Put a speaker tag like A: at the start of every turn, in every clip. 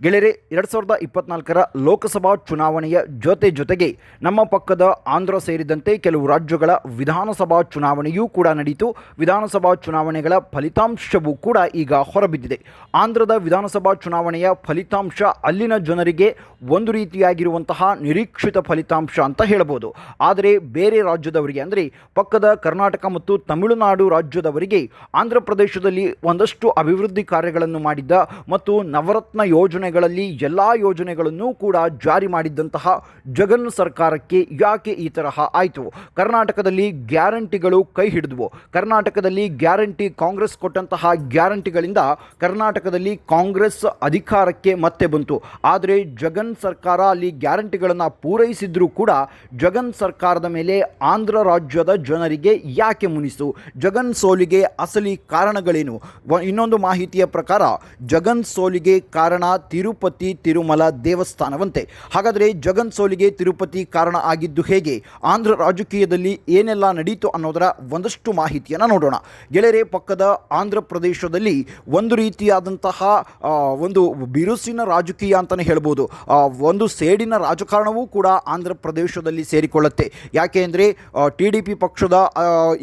A: ಗೆಳೆಯರೆ, ಎರಡು ಸಾವಿರದ ಇಪ್ಪತ್ನಾಲ್ಕರ ಲೋಕಸಭಾ ಚುನಾವಣೆಯ ಜೊತೆ ಜೊತೆಗೆ ನಮ್ಮ ಪಕ್ಕದ ಆಂಧ್ರ ಸೇರಿದಂತೆ ಕೆಲವು ರಾಜ್ಯಗಳ ವಿಧಾನಸಭಾ ಚುನಾವಣೆಯೂ ಕೂಡ ನಡೆಯಿತು ವಿಧಾನಸಭಾ ಚುನಾವಣೆಗಳ ಫಲಿತಾಂಶವೂ ಕೂಡ ಈಗ ಹೊರಬಿದ್ದಿದೆ. ಆಂಧ್ರದ ವಿಧಾನಸಭಾ ಚುನಾವಣೆಯ ಫಲಿತಾಂಶ ಅಲ್ಲಿನ ಜನರಿಗೆ ಒಂದು ರೀತಿಯಾಗಿರುವಂತಹ ನಿರೀಕ್ಷಿತ ಫಲಿತಾಂಶ ಅಂತ ಹೇಳಬಹುದು. ಆದರೆ ಬೇರೆ ರಾಜ್ಯದವರಿಗೆ ಅಂದರೆ ಪಕ್ಕದ ಕರ್ನಾಟಕ ಮತ್ತು ತಮಿಳುನಾಡು ರಾಜ್ಯದವರಿಗೆ ಆಂಧ್ರ ಪ್ರದೇಶದಲ್ಲಿ ಒಂದಷ್ಟು ಅಭಿವೃದ್ಧಿ ಕಾರ್ಯಗಳನ್ನು ಮಾಡಿದ್ದ ಮತ್ತು ನವರತ್ನ ಯೋಜನೆಗಳಲ್ಲಿ ಎಲ್ಲ ಯೋಜನೆಗಳನ್ನು ಕೂಡ ಜಾರಿ ಮಾಡಿದ್ದಂತಹ ಜಗನ್ ಸರ್ಕಾರಕ್ಕೆ ಯಾಕೆ ಈ ತರಹ ಆಯಿತು? ಕರ್ನಾಟಕದಲ್ಲಿ ಗ್ಯಾರಂಟಿಗಳು ಕೈ ಹಿಡಿದವು. ಕರ್ನಾಟಕದಲ್ಲಿ ಗ್ಯಾರಂಟಿ ಕಾಂಗ್ರೆಸ್ ಕೊಟ್ಟಂತಹ ಗ್ಯಾರಂಟಿಗಳಿಂದ ಕರ್ನಾಟಕದಲ್ಲಿ ಕಾಂಗ್ರೆಸ್ ಅಧಿಕಾರಕ್ಕೆ ಮತ್ತೆ ಬಂತು. ಆದರೆ ಜಗನ್ ಸರ್ಕಾರ ಅಲ್ಲಿ ಗ್ಯಾರಂಟಿಗಳನ್ನು ಪೂರೈಸಿದ್ರೂ ಕೂಡ ಜಗನ್ ಸರ್ಕಾರದ ಮೇಲೆ ಆಂಧ್ರ ರಾಜ್ಯದ ಜನರಿಗೆ ಯಾಕೆ ಮುನಿಸು? ಜಗನ್ ಸೋಲಿಗೆ ಅಸಲಿ ಕಾರಣಗಳೇನು? ಇನ್ನೊಂದು ಮಾಹಿತಿಯ ಪ್ರಕಾರ ಜಗನ್ ಸೋಲಿಗೆ ಕಾರಣ ತಿರುಪತಿ ತಿರುಮಲ ದೇವಸ್ಥಾನವಂತೆ. ಹಾಗಾದರೆ ಜಗನ್ ಸೋಲಿಗೆ ತಿರುಪತಿ ಕಾರಣ ಆಗಿದ್ದು ಹೇಗೆ? ಆಂಧ್ರ ರಾಜಕೀಯದಲ್ಲಿ ಏನೆಲ್ಲ ನಡೀತು ಅನ್ನೋದರ ಒಂದಷ್ಟು ಮಾಹಿತಿಯನ್ನು ನೋಡೋಣ. ಗೆಳೆಯರೆ, ಪಕ್ಕದ ಆಂಧ್ರ ಪ್ರದೇಶದಲ್ಲಿ ಒಂದು ರೀತಿಯಾದಂತಹ ಒಂದು ಬಿರುಸಿನ ರಾಜಕೀಯ ಅಂತಲೇ ಹೇಳ್ಬೋದು. ಒಂದು ಸೇಡಿನ ರಾಜಕಾರಣವೂ ಕೂಡ ಆಂಧ್ರ ಪ್ರದೇಶದಲ್ಲಿ ಸೇರಿಕೊಳ್ಳುತ್ತೆ. ಯಾಕೆ ಅಂದರೆ ಟಿ ಡಿ ಪಿ ಪಕ್ಷದ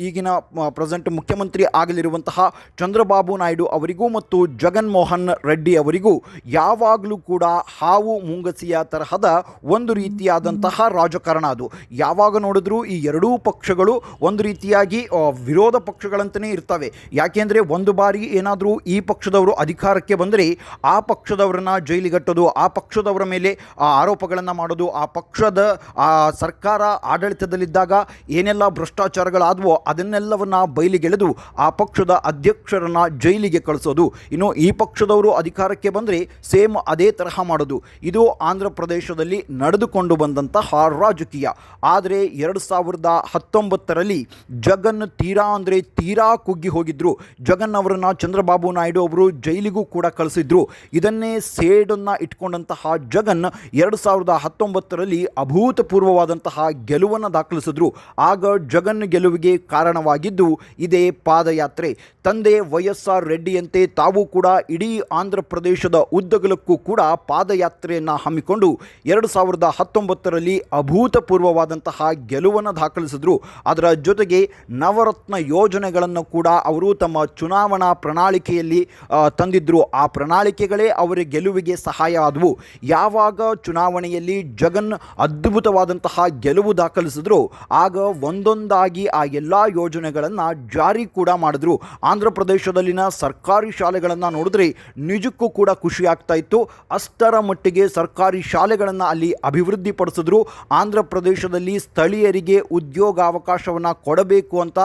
A: ಈಗಿನ ಪ್ರೆಸೆಂಟ್ ಮುಖ್ಯಮಂತ್ರಿ ಆಗಲಿರುವಂತಹ ಚಂದ್ರಬಾಬು ನಾಯ್ಡು ಅವರಿಗೂ ಮತ್ತು ಜಗನ್ಮೋಹನ್ ರೆಡ್ಡಿ ಅವರಿಗೂ ಯಾವಾಗಲೂ ಕೂಡ ಹಾವು ಮುಂಗಸಿಯ ತರಹದ ಒಂದು ರೀತಿಯಾದಂತಹ ರಾಜಕಾರಣ ಅದು. ಯಾವಾಗ ನೋಡಿದ್ರೂ ಈ ಎರಡೂ ಪಕ್ಷಗಳು ಒಂದು ರೀತಿಯಾಗಿ ವಿರೋಧ ಪಕ್ಷಗಳಂತಲೇ ಇರ್ತವೆ. ಯಾಕೆಂದರೆ ಒಂದು ಬಾರಿ ಏನಾದರೂ ಈ ಪಕ್ಷದವರು ಅಧಿಕಾರಕ್ಕೆ ಬಂದರೆ ಆ ಪಕ್ಷದವರನ್ನ ಜೈಲಿಗಟ್ಟೋದು, ಆ ಪಕ್ಷದವರ ಮೇಲೆ ಆರೋಪಗಳನ್ನು ಮಾಡೋದು, ಆ ಪಕ್ಷದ ಸರ್ಕಾರ ಆಡಳಿತದಲ್ಲಿದ್ದಾಗ ಏನೆಲ್ಲ ಭ್ರಷ್ಟಾಚಾರಗಳಾದವೋ ಅದನ್ನೆಲ್ಲವನ್ನ ಬಯಲಿಗೆಳೆದು ಆ ಪಕ್ಷದ ಅಧ್ಯಕ್ಷರನ್ನ ಜೈಲಿಗೆ ಕಳಿಸೋದು. ಇನ್ನು ಈ ಪಕ್ಷದವರು ಅಧಿಕಾರಕ್ಕೆ ಬಂದರೆ ಸೇಮ್ ಅದೇ ತರಹ ಮಾಡೋದು. ಇದು ಆಂಧ್ರ ಪ್ರದೇಶದಲ್ಲಿ ನಡೆದುಕೊಂಡು ಬಂದಂತಹ ರಾಜಕೀಯ. ಆದರೆ ಎರಡು ಸಾವಿರದ ಹತ್ತೊಂಬತ್ತರಲ್ಲಿ ಜಗನ್ ತೀರಾ ಅಂದರೆ ತೀರಾ ಕುಗ್ಗಿ ಹೋಗಿದ್ದರು ಜಗನ್ ಅವರನ್ನು ಚಂದ್ರಬಾಬು ನಾಯ್ಡು ಅವರು ಜೈಲಿಗೂ ಕೂಡ ಕಳಿಸಿದ್ರು. ಇದನ್ನೇ ಸೇಡನ್ನು ಇಟ್ಕೊಂಡಂತಹ ಜಗನ್ ಎರಡು ಸಾವಿರದ ಹತ್ತೊಂಬತ್ತರಲ್ಲಿ ಅಭೂತಪೂರ್ವವಾದಂತಹ ಗೆಲುವನ್ನು ದಾಖಲಿಸಿದ್ರು. ಆಗ ಜಗನ್ ಗೆಲುವಿಗೆ ಕಾರಣವಾಗಿದ್ದು ಇದೇ ಪಾದಯಾತ್ರೆ. ತಂದೆ ವೈ ಎಸ್ ಆರ್ ರೆಡ್ಡಿಯಂತೆ ತಾವು ಕೂಡ ಇಡೀ ಆಂಧ್ರ ಪ್ರದೇಶದ ಉದ್ದಗಲಕ್ಕೂ ಕೂಡ ಪಾದಯಾತ್ರೆಯನ್ನು ಹಮ್ಮಿಕೊಂಡು ಎರಡು ಸಾವಿರದ ಹತ್ತೊಂಬತ್ತರಲ್ಲಿ ಅಭೂತಪೂರ್ವವಾದಂತಹ ಗೆಲುವನ್ನು ದಾಖಲಿಸಿದ್ರು. ಅದರ ಜೊತೆಗೆ ನವರತ್ನ ಯೋಜನೆಗಳನ್ನು ಕೂಡ ಅವರು ತಮ್ಮ ಚುನಾವಣಾ ಪ್ರಣಾಳಿಕೆಯಲ್ಲಿ ತಂದಿದ್ದರು ಆ ಪ್ರಣಾಳಿಕೆಗಳೇ ಅವರ ಗೆಲುವಿಗೆ ಸಹಾಯ ಆದವು. ಯಾವಾಗ ಚುನಾವಣೆಯಲ್ಲಿ ಜಗನ್ ಅದ್ಭುತವಾದಂತಹ ಗೆಲುವು ದಾಖಲಿಸಿದ್ರು, ಆಗ ಒಂದೊಂದಾಗಿ ಆ ಎಲ್ಲ ಯೋಜನೆಗಳನ್ನು ಜಾರಿ ಕೂಡ ಮಾಡಿದ್ರು. ಆಂಧ್ರ ಪ್ರದೇಶದಲ್ಲಿನ ಸರ್ಕಾರಿ ಶಾಲೆಗಳನ್ನು ನೋಡಿದ್ರೆ ನಿಜಕ್ಕೂ ಕೂಡ ಖುಷಿ ಆಗ್ತಾ ಇತ್ತು. ಅಷ್ಟರ ಮಟ್ಟಿಗೆ ಸರ್ಕಾರಿ ಶಾಲೆಗಳನ್ನು ಅಲ್ಲಿ ಅಭಿವೃದ್ಧಿಪಡಿಸಿದ್ರು. ಆಂಧ್ರ ಪ್ರದೇಶದಲ್ಲಿ ಸ್ಥಳೀಯರಿಗೆ ಉದ್ಯೋಗಾವಕಾಶವನ್ನು ಕೊಡಬೇಕು ಅಂತ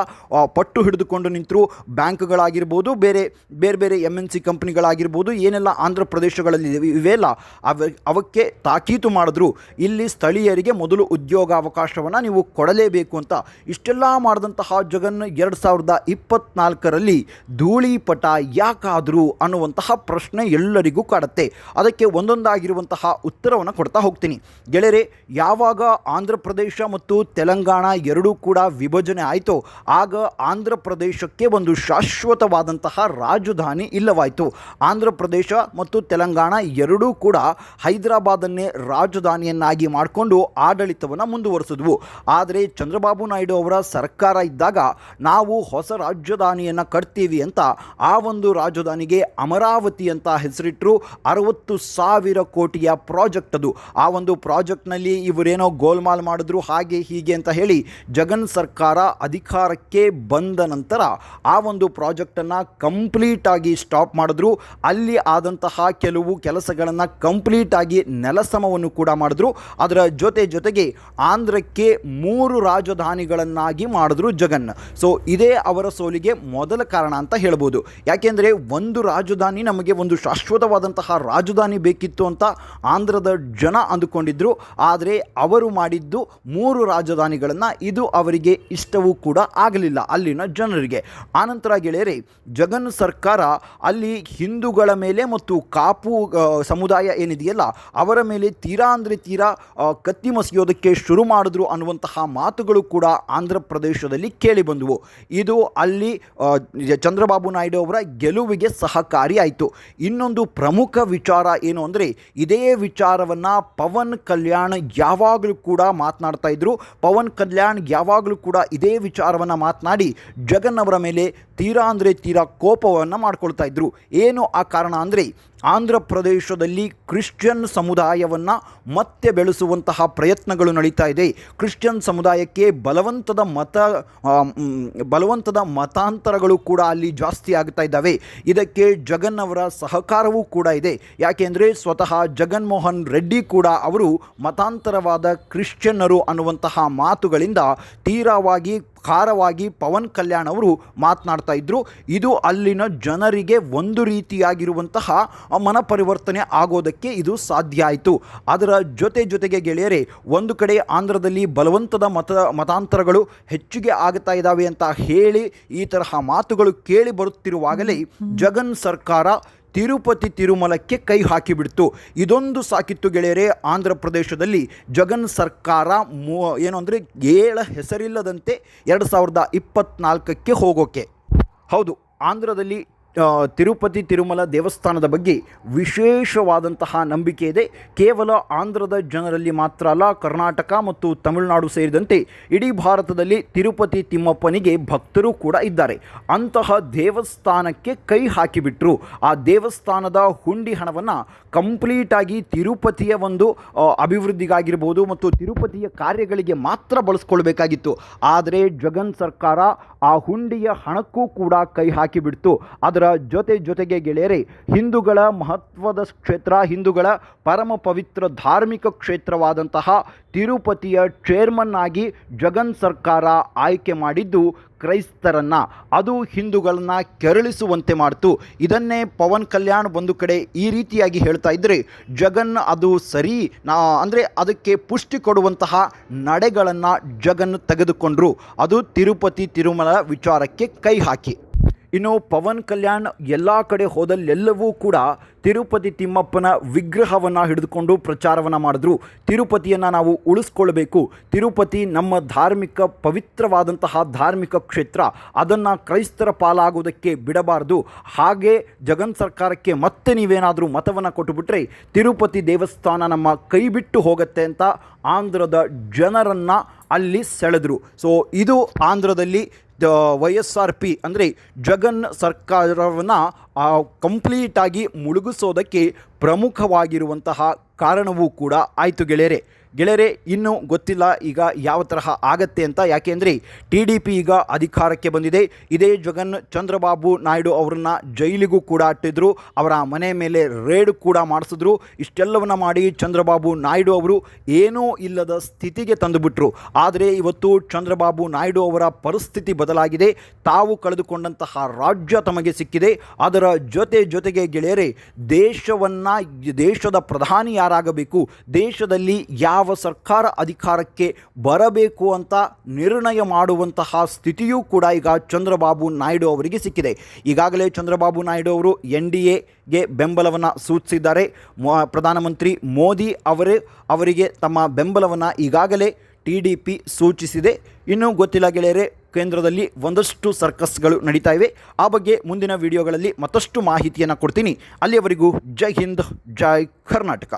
A: ಪಟ್ಟು ಹಿಡಿದುಕೊಂಡು ನಿಂತರು ಬ್ಯಾಂಕ್ಗಳಾಗಿರ್ಬೋದು, ಬೇರೆ ಬೇರೆ ಬೇರೆ ಎಂ ಎನ್ ಸಿ ಕಂಪ್ನಿಗಳಾಗಿರ್ಬೋದು, ಏನೆಲ್ಲ ಆಂಧ್ರ ಪ್ರದೇಶಗಳಲ್ಲಿ ಇವೆ- ಇವೆಲ್ಲ ಅವ ಅವಕ್ಕೆ ತಾಕೀತು ಮಾಡಿದ್ರು. ಇಲ್ಲಿ ಸ್ಥಳೀಯರಿಗೆ ಮೊದಲು ಉದ್ಯೋಗಾವಕಾಶವನ್ನು ನೀವು ಕೊಡಲೇಬೇಕು ಅಂತ. ಇಷ್ಟೆಲ್ಲ ಮಾಡಿದಂತಹ ಜಗನ್ ಎರಡು ಸಾವಿರದ ಇಪ್ಪತ್ನಾಲ್ಕರಲ್ಲಿ ಧೂಳಿಪಟ ಯಾಕಾದರೂ ಅನ್ನುವಂತಹ ಪ್ರಶ್ನೆ ಎಲ್ಲರಿಗೂ ಕಾಡುತ್ತೆ. ಅದಕ್ಕೆ ಒಂದೊಂದಾಗಿರುವಂತಹ ಉತ್ತರವನ್ನು ಕೊಡ್ತಾ ಹೋಗ್ತೀನಿ. ಗೆಳೆಯರೆ, ಯಾವಾಗ ಆಂಧ್ರ ಪ್ರದೇಶ ಮತ್ತು ತೆಲಂಗಾಣ ಎರಡೂ ಕೂಡ ವಿಭಜನೆ ಆಯಿತು, ಆಗ ಆಂಧ್ರ ಪ್ರದೇಶಕ್ಕೆ ಒಂದು ಶಾಶ್ವತವಾದಂತಹ ರಾಜಧಾನಿ ಇಲ್ಲವಾಯಿತು. ಆಂಧ್ರ ಪ್ರದೇಶ ಮತ್ತು ತೆಲಂಗಾಣ ಎರಡೂ ಕೂಡ ಹೈದರಾಬಾದನ್ನೇ ರಾಜಧಾನಿಯನ್ನಾಗಿ ಮಾಡಿಕೊಂಡು ಆಡಳಿತವನ್ನು ಮುಂದುವರಿಸಿದ್ವು. ಆದರೆ ಚಂದ್ರಬಾಬು ನಾಯ್ಡು ಅವರ ಸರ್ಕಾರ ಇದ್ದಾಗ ನಾವು ಹೊಸ ರಾಜಧಾನಿಯನ್ನು ಕಟ್ತೀವಿ ಅಂತ ಆ ಒಂದು ರಾಜಧಾನಿಗೆ ಅಮರಾವತಿ ಅಂತ ಹೆಸರಿಟ್ಟರು ಅರವತ್ತು ಸಾವಿರ ಕೋಟಿಯ ಪ್ರಾಜೆಕ್ಟ್ ಅದು. ಆ ಒಂದು ಪ್ರಾಜೆಕ್ಟ್ನಲ್ಲಿ ಇವರೇನೋ ಗೋಲ್ಮಾಲ್ ಮಾಡಿದ್ರು, ಹಾಗೆ ಹೀಗೆ ಅಂತ ಹೇಳಿ ಜಗನ್ ಸರ್ಕಾರ ಅಧಿಕಾರಕ್ಕೆ ಬಂದ ನಂತರ ಆ ಒಂದು ಪ್ರಾಜೆಕ್ಟನ್ನು ಕಂಪ್ಲೀಟಾಗಿ ಸ್ಟಾಪ್ ಮಾಡಿದ್ರು. ಅಲ್ಲಿ ಆದಂತಹ ಕೆಲವು ಕೆಲಸಗಳನ್ನು ಕಂಪ್ಲೀಟಾಗಿ ನೆಲಸಮವನ್ನು ಕೂಡ ಮಾಡಿದ್ರು. ಅದರ ಜೊತೆ ಜೊತೆಗೆ ಆಂಧ್ರಕ್ಕೆ ಮೂರು ರಾಜಧಾನಿಗಳನ್ನಾಗಿ ಮಾಡಿದ್ರು ಜಗನ್. ಸೊ ಇದೇ ಅವರ ಸೋಲಿಗೆ ಮೊದಲ ಕಾರಣ ಅಂತ ಹೇಳ್ಬೋದು. ಯಾಕೆಂದರೆ ಒಂದು ರಾಜಧಾನಿ ನಮಗೆ ಒಂದು ಶಾಶ್ವತವಾದಂತಹ ರಾಜಧಾನಿ ಬೇಕಿತ್ತು ಅಂತ ಆಂಧ್ರದ ಜನ ಅಂದುಕೊಂಡಿದ್ದರು ಆದರೆ ಅವರು ಮಾಡಿದ್ದು ಮೂರು ರಾಜಧಾನಿಗಳನ್ನು ಇದು ಅವರಿಗೆ ಇಷ್ಟವೂ ಕೂಡ ಆಗಲಿಲ್ಲ ಅಲ್ಲಿನ ಜನರಿಗೆ. ಆನಂತರ ಗೆಳೆಯರೆ, ಜಗನ್ ಸರ್ಕಾರ ಅಲ್ಲಿ ಹಿಂದೂಗಳ ಮೇಲೆ ಮತ್ತು ಕಾಪು ಸಮುದಾಯ ಏನಿದೆಯಲ್ಲ, ಅವರ ಮೇಲೆ ತೀರಾ ಅಂದರೆ ತೀರಾ ಕತ್ತಿ ಮಸಿಯೋದಕ್ಕೆ ಶುರು ಮಾಡಿದ್ರು ಅನ್ನುವಂತಹ ಮಾತುಗಳು ಕೂಡ ಆಂಧ್ರ ಪ್ರದೇಶದಲ್ಲಿ ಕೇಳಿ ಬಂದವು. ಇದು ಅಲ್ಲಿ ಚಂದ್ರಬಾಬು ನಾಯ್ಡು ಅವರ ಗೆಲುವಿಗೆ ಸಹಕಾರಿಯಾಯಿತು ಇನ್ನೊಂದು ಪ್ರಮುಖ ವಿಚಾರ ಏನು ಅಂದರೆ, ಇದೇ ವಿಚಾರವನ್ನು ಪವನ್ ಕಲ್ಯಾಣ್ ಯಾವಾಗಲೂ ಕೂಡ ಮಾತನಾಡ್ತಾ ಇದ್ದರು ಪವನ್ ಕಲ್ಯಾಣ್ ಯಾವಾಗಲೂ ಕೂಡ ಇದೇ ವಿಚಾರವನ್ನು ಮಾತನಾಡಿ ಜಗನ್ ಅವರ ಮೇಲೆ ತೀರಾ ಅಂದರೆ ತೀರಾ ಕೋಪವನ್ನು ಮಾಡ್ಕೊಳ್ತಾ ಇದ್ದರು ಏನು ಆ ಕಾರಣ ಅಂದರೆ ಆಂಧ್ರ ಪ್ರದೇಶದಲ್ಲಿ ಕ್ರಿಶ್ಚಿಯನ್ ಸಮುದಾಯವನ್ನು ಮತ್ತೆ ಬೆಳೆಸುವಂತಹ ಪ್ರಯತ್ನಗಳು ನಡೀತಾ ಇದೆ. ಕ್ರಿಶ್ಚಿಯನ್ ಸಮುದಾಯಕ್ಕೆ ಬಲವಂತದ ಮತ ಬಲವಂತದ ಮತಾಂತರಗಳು ಕೂಡ ಅಲ್ಲಿ ಜಾಸ್ತಿ ಆಗ್ತಾ ಇದ್ದಾವೆ. ಇದಕ್ಕೆ ಜಗನ್ ಅವರ ಸಹಕಾರವೂ ಕೂಡ ಇದೆ. ಯಾಕೆಂದರೆ ಸ್ವತಃ ಜಗನ್ಮೋಹನ್ ರೆಡ್ಡಿ ಕೂಡ ಅವರು ಮತಾಂತರವಾದ ಕ್ರಿಶ್ಚಿಯನ್ನರು ಅನ್ನುವಂತಹ ಮಾತುಗಳಿಂದ ತೀರಾವಾಗಿ ಖಾರವಾಗಿ ಪವನ್ ಕಲ್ಯಾಣ್ ಅವರು ಮಾತನಾಡ್ತಾ ಇದ್ದರು ಇದು ಅಲ್ಲಿನ ಜನರಿಗೆ ಒಂದು ರೀತಿಯಾಗಿರುವಂತಹ ಮನಪರಿವರ್ತನೆ ಆಗೋದಕ್ಕೆ ಇದು ಸಾಧ್ಯ ಆಯಿತು. ಅದರ ಜೊತೆ ಜೊತೆಗೆ ಗೆಳೆಯರೆ ಒಂದು ಕಡೆ ಆಂಧ್ರದಲ್ಲಿ ಬಲವಂತದ ಮತ ಮತಾಂತರಗಳು ಹೆಚ್ಚಿಗೆ ಆಗ್ತಾ ಇದ್ದಾವೆ ಅಂತ ಹೇಳಿ ಈ ತರಹ ಮಾತುಗಳು ಕೇಳಿ ಬರುತ್ತಿರುವಾಗಲೇ ಜಗನ್ ಸರ್ಕಾರ ತಿರುಪತಿ ತಿರುಮಲಕ್ಕೆ ಕೈ ಹಾಕಿಬಿಡ್ತು. ಇದೊಂದು ಸಾಕಿತ್ತು ಗೆಳೆಯರೆ, ಆಂಧ್ರ ಪ್ರದೇಶದಲ್ಲಿ ಜಗನ್ ಸರ್ಕಾರ ಮೂ, ಏನು ಅಂದರೆ ಏಳ ಹೆಸರಿಲ್ಲದಂತೆ ಎರಡು ಸಾವಿರದ ಇಪ್ಪತ್ನಾಲ್ಕಕ್ಕೆ ಹೋಗೋಕೆ. ಹೌದು, ಆಂಧ್ರದಲ್ಲಿ ತಿರುಪತಿ ತಿರುಮಲ ದೇವಸ್ಥಾನದ ಬಗ್ಗೆ ವಿಶೇಷವಾದಂತಹ ನಂಬಿಕೆ ಇದೆ. ಕೇವಲ ಆಂಧ್ರದ ಜನರಲ್ಲಿ ಮಾತ್ರ ಅಲ್ಲ, ಕರ್ನಾಟಕ ಮತ್ತು ತಮಿಳುನಾಡು ಸೇರಿದಂತೆ ಇಡೀ ಭಾರತದಲ್ಲಿ ತಿರುಪತಿ ತಿಮ್ಮಪ್ಪನಿಗೆ ಭಕ್ತರು ಕೂಡ ಇದ್ದಾರೆ. ಅಂತಹ ದೇವಸ್ಥಾನಕ್ಕೆ ಕೈ ಹಾಕಿಬಿಟ್ರು. ಆ ದೇವಸ್ಥಾನದ ಹುಂಡಿ ಹಣವನ್ನು ಕಂಪ್ಲೀಟಾಗಿ ತಿರುಪತಿಯ ಒಂದು ಅಭಿವೃದ್ಧಿಗಾಗಿರ್ಬೋದು ಮತ್ತು ತಿರುಪತಿಯ ಕಾರ್ಯಗಳಿಗೆ ಮಾತ್ರ ಬಳಸ್ಕೊಳ್ಬೇಕಾಗಿತ್ತು. ಆದರೆ ಜಗನ್ ಸರ್ಕಾರ ಆ ಹುಂಡಿಯ ಹಣಕ್ಕೂ ಕೂಡ ಕೈ ಹಾಕಿಬಿಡ್ತು. ಅದರ ಜೊತೆ ಜೊತೆಗೆ ಗೆಳೆಯರೆ, ಹಿಂದೂಗಳ ಮಹತ್ವದ ಕ್ಷೇತ್ರ, ಹಿಂದೂಗಳ ಪರಮ ಪವಿತ್ರ ಧಾರ್ಮಿಕ ಕ್ಷೇತ್ರವಾದಂತಹ ತಿರುಪತಿಯ ಚೇರ್ಮನ್ ಆಗಿ ಜಗನ್ ಸರ್ಕಾರ ಆಯ್ಕೆ ಮಾಡಿದ್ದು ಕ್ರೈಸ್ತರನ್ನ. ಅದು ಹಿಂದೂಗಳನ್ನು ಕೆರಳಿಸುವಂತೆ ಮಾಡಿತು. ಇದನ್ನೇ ಪವನ್ ಕಲ್ಯಾಣ್ ಒಂದು ಕಡೆ ಈ ರೀತಿಯಾಗಿ ಹೇಳ್ತಾ ಇದ್ದರೆ ಜಗನ್ ಅದು ಸರಿ, ನಾ ಅಂದರೆ ಅದಕ್ಕೆ ಪುಷ್ಟಿ ಕೊಡುವಂತಹ ನಡೆಗಳನ್ನು ಜಗನ್ ತೆಗೆದುಕೊಂಡರು. ಅದು ತಿರುಪತಿ ತಿರುಮಲ ವಿಚಾರಕ್ಕೆ ಕೈ ಹಾಕಿ. ಇನ್ನು ಪವನ್ ಕಲ್ಯಾಣ್ ಎಲ್ಲ ಕಡೆ ಹೋದಲ್ಲೆಲ್ಲವೂ ಕೂಡ ತಿರುಪತಿ ತಿಮ್ಮಪ್ಪನ ವಿಗ್ರಹವನ್ನು ಹಿಡಿದುಕೊಂಡು ಪ್ರಚಾರವನ್ನು ಮಾಡಿದ್ರು. ತಿರುಪತಿಯನ್ನು ನಾವು ಉಳಿಸ್ಕೊಳ್ಬೇಕು. ತಿರುಪತಿ ನಮ್ಮ ಧಾರ್ಮಿಕ ಪವಿತ್ರವಾದಂತಹ ಧಾರ್ಮಿಕ ಕ್ಷೇತ್ರ. ಅದನ್ನು ಕ್ರೈಸ್ತರ ಪಾಲಾಗೋದಕ್ಕೆ ಬಿಡಬಾರದು. ಹಾಗೆ ಜಗನ್ ಸರ್ಕಾರಕ್ಕೆ ಮತ್ತೆ ನೀವೇನಾದರೂ ಮತವನ್ನು ಕೊಟ್ಟುಬಿಟ್ರೆ ತಿರುಪತಿ ದೇವಸ್ಥಾನ ನಮ್ಮ ಕೈ ಬಿಟ್ಟು ಹೋಗುತ್ತೆ ಅಂತ ಆಂಧ್ರದ ಜನರನ್ನು ಅಲ್ಲಿ ಸೆಳೆದರು. ಸೊ ಇದು ಆಂಧ್ರದಲ್ಲಿ ವೈ ಎಸ್ ಆರ್ ಪಿ ಅಂದರೆ ಜಗನ್ ಸರ್ಕಾರವನ್ನು ಕಂಪ್ಲೀಟಾಗಿ ಮುಳುಗಿಸೋದಕ್ಕೆ ಪ್ರಮುಖವಾಗಿರುವಂತಹ ಕಾರಣವೂ ಕೂಡ ಆಯಿತು ಗೆಳೆಯರೆ. ಗೆಳೆಯರೆ, ಇನ್ನೂ ಗೊತ್ತಿಲ್ಲ ಈಗ ಯಾವ ತರಹ ಆಗತ್ತೆ ಅಂತ. ಯಾಕೆಂದರೆ ಟಿ ಡಿ ಪಿ ಈಗ ಅಧಿಕಾರಕ್ಕೆ ಬಂದಿದೆ. ಇದೇ ಜಗನ್ ಚಂದ್ರಬಾಬು ನಾಯ್ಡು ಅವರನ್ನು ಜೈಲಿಗೂ ಕೂಡ ಅಟ್ಟಿದ್ರು. ಅವರ ಮನೆ ಮೇಲೆ ರೇಡ್ ಕೂಡ ಮಾಡಿಸಿದ್ರು. ಇಷ್ಟೆಲ್ಲವನ್ನ ಮಾಡಿ ಚಂದ್ರಬಾಬು ನಾಯ್ಡು ಅವರು ಏನೂ ಇಲ್ಲದ ಸ್ಥಿತಿಗೆ ತಂದುಬಿಟ್ರು. ಆದರೆ ಇವತ್ತು ಚಂದ್ರಬಾಬು ನಾಯ್ಡು ಅವರ ಪರಿಸ್ಥಿತಿ ಬದಲಾಗಿದೆ. ತಾವು ಕಳೆದುಕೊಂಡಂತಹ ರಾಜ್ಯ ತಮಗೆ ಸಿಕ್ಕಿದೆ. ಅದರ ಜೊತೆ ಜೊತೆಗೆ ಗೆಳೆಯರೆ, ದೇಶವನ್ನು, ದೇಶದ ಪ್ರಧಾನಿ ಯಾರಾಗಬೇಕು, ದೇಶದಲ್ಲಿ ಯಾವ ಸರ್ಕಾರ ಅಧಿಕಾರಕ್ಕೆ ಬರಬೇಕು ಅಂತ ನಿರ್ಣಯ ಮಾಡುವಂತಹ ಸ್ಥಿತಿಯೂ ಕೂಡ ಈಗ ಚಂದ್ರಬಾಬು ನಾಯ್ಡು ಅವರಿಗೆ ಸಿಕ್ಕಿದೆ. ಈಗಾಗಲೇ ಚಂದ್ರಬಾಬು ನಾಯ್ಡು ಅವರು ಎನ್ ಡಿ ಎಗೆ ಬೆಂಬಲವನ್ನು ಸೂಚಿಸಿದ್ದಾರೆ. ಪ್ರಧಾನಮಂತ್ರಿ ಮೋದಿ ಅವರೇ, ಅವರಿಗೆ ತಮ್ಮ ಬೆಂಬಲವನ್ನು ಈಗಾಗಲೇ ಟಿ ಡಿ ಪಿ ಸೂಚಿಸಿದೆ. ಇನ್ನೂ ಗೊತ್ತಿಲ್ಲ ಗೆಳೆಯರೆ, ಕೇಂದ್ರದಲ್ಲಿ ಒಂದಷ್ಟು ಸರ್ಕಸ್ಗಳು ನಡೀತಾ ಇವೆ. ಆ ಬಗ್ಗೆ ಮುಂದಿನ ವಿಡಿಯೋಗಳಲ್ಲಿ ಮತ್ತಷ್ಟು ಮಾಹಿತಿಯನ್ನು ಕೊಡ್ತೀನಿ. ಅಲ್ಲಿಯವರೆಗೂ ಜೈ ಹಿಂದ್, ಜೈ ಕರ್ನಾಟಕ.